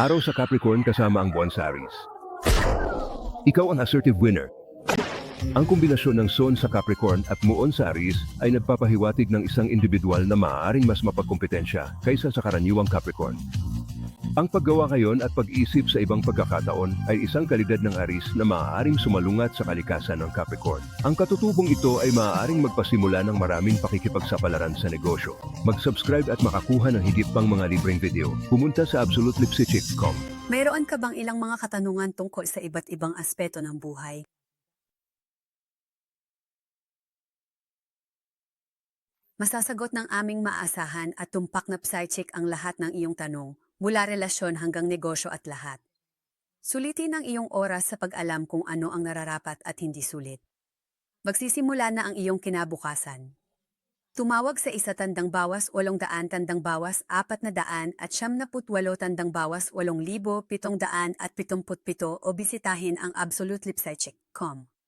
Araw sa Capricorn kasama ang buwan sa. Ikaw ang assertive winner. Ang kombinasyon ng Sun sa Capricorn at Muon sa Aries ay nagpapahiwatig ng isang individual na maaaring mas mapagkompetensya kaysa sa karaniwang Capricorn. Ang paggawa ngayon at pag-isip sa ibang pagkakataon ay isang kalidad ng Aries na maaaring sumalungat sa kalikasan ng Capricorn. Ang katutubong ito ay maaaring magpasimula ng maraming pakikipagsapalaran sa negosyo. Mag-subscribe at makakuha ng higit pang mga libreng video. Pumunta sa absolutelipsychick.com. Mayroon ka bang ilang mga katanungan tungkol sa iba't ibang aspeto ng buhay? Masasagot ng aming maasahan at tumpak na psychic ang lahat ng iyong tanong, mula relasyon hanggang negosyo at lahat. Sulitin ang iyong oras sa pag-alam kung ano ang nararapat at hindi sulit. Magsisimula na ang iyong kinabukasan. Tumawag sa isa tandang bawas walong daan tandang bawas apat na daan at siyam na putwalo tandang bawas walong libo pitong daan at pitumput pito o bisitahin ang absolutelipsychic.com.